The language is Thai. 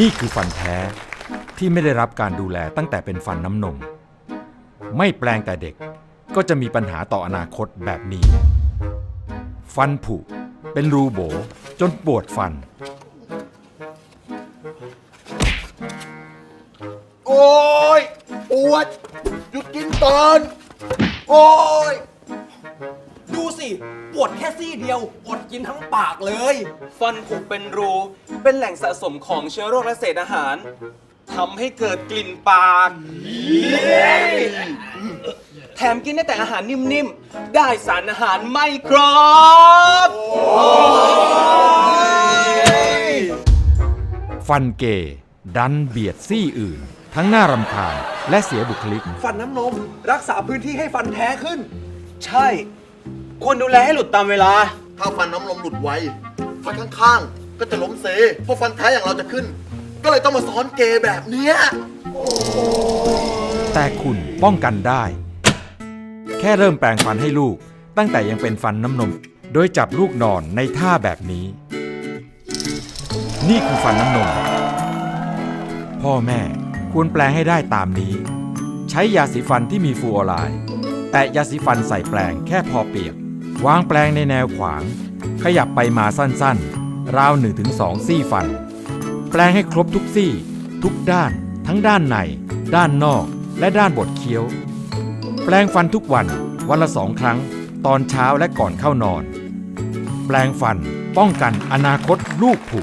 นี่คือฟันแท้ที่ไม่ได้รับการดูแลตั้งแต่เป็นฟันน้ำนม ไม่แปลงแต่เด็กก็จะมีปัญหาต่ออนาคตแบบนี้ ฟันผุ เป็นรูโบ จนปวดฟัน โอ้ย ปวด หยุดกินก่อน โอ้ย สิปวดแค่ซี่เดียวอดกินทั้งปากเลย ฟันผุเป็นรู เป็นแหล่งสะสมของเชื้อโรคและเศษอาหารทำให้เกิดกลิ่นปาก แถมกินได้แต่อาหารนิ่มๆ ได้สารอาหารไม่ครบ ฟันเกยดันเบียดซี่อื่น ทั้งน่ารำคาญและเสียบุคลิก ฟันน้ำนม รักษาพื้นที่ให้ฟันแท้ขึ้น ใช่ ควรดูแลให้หลุดตามเวลา ถ้าฟันน้ำนมหลุดไวฟันข้างๆ ก็จะล้มเซเพราะฟันแท้อย่างเราจะขึ้น ก็เลยต้องมาซ้อนเกย์แบบเนี้ยแต่คุณป้องกันได้ แค่เริ่มแปรงฟันให้ลูก ตั้งแต่ยังเป็นฟันน้ำนม โดยจับลูกนอนในท่าแบบนี้ นี่คือฟันน้ำนม พ่อแม่ควรแปลงให้ได้ตามนี้ ใช้ยาสีฟันที่มีฟลูออไรด์ แตะยาสีฟันใส่แปลงแค่พอเปียก วางแปลงในแนวขวาง ขยับไปมาสั้นๆ ราว 1-2 ซี่ฟัน แปลงให้ครบทุกซี่ ทุกด้าน ทั้งด้านใน ด้านนอก และด้านบดเคี้ยว แปลงฟันทุกวัน วันละสองครั้ง ตอนเช้าและก่อนเข้านอน แปลงฟันป้องกันอนาคตลูกผุ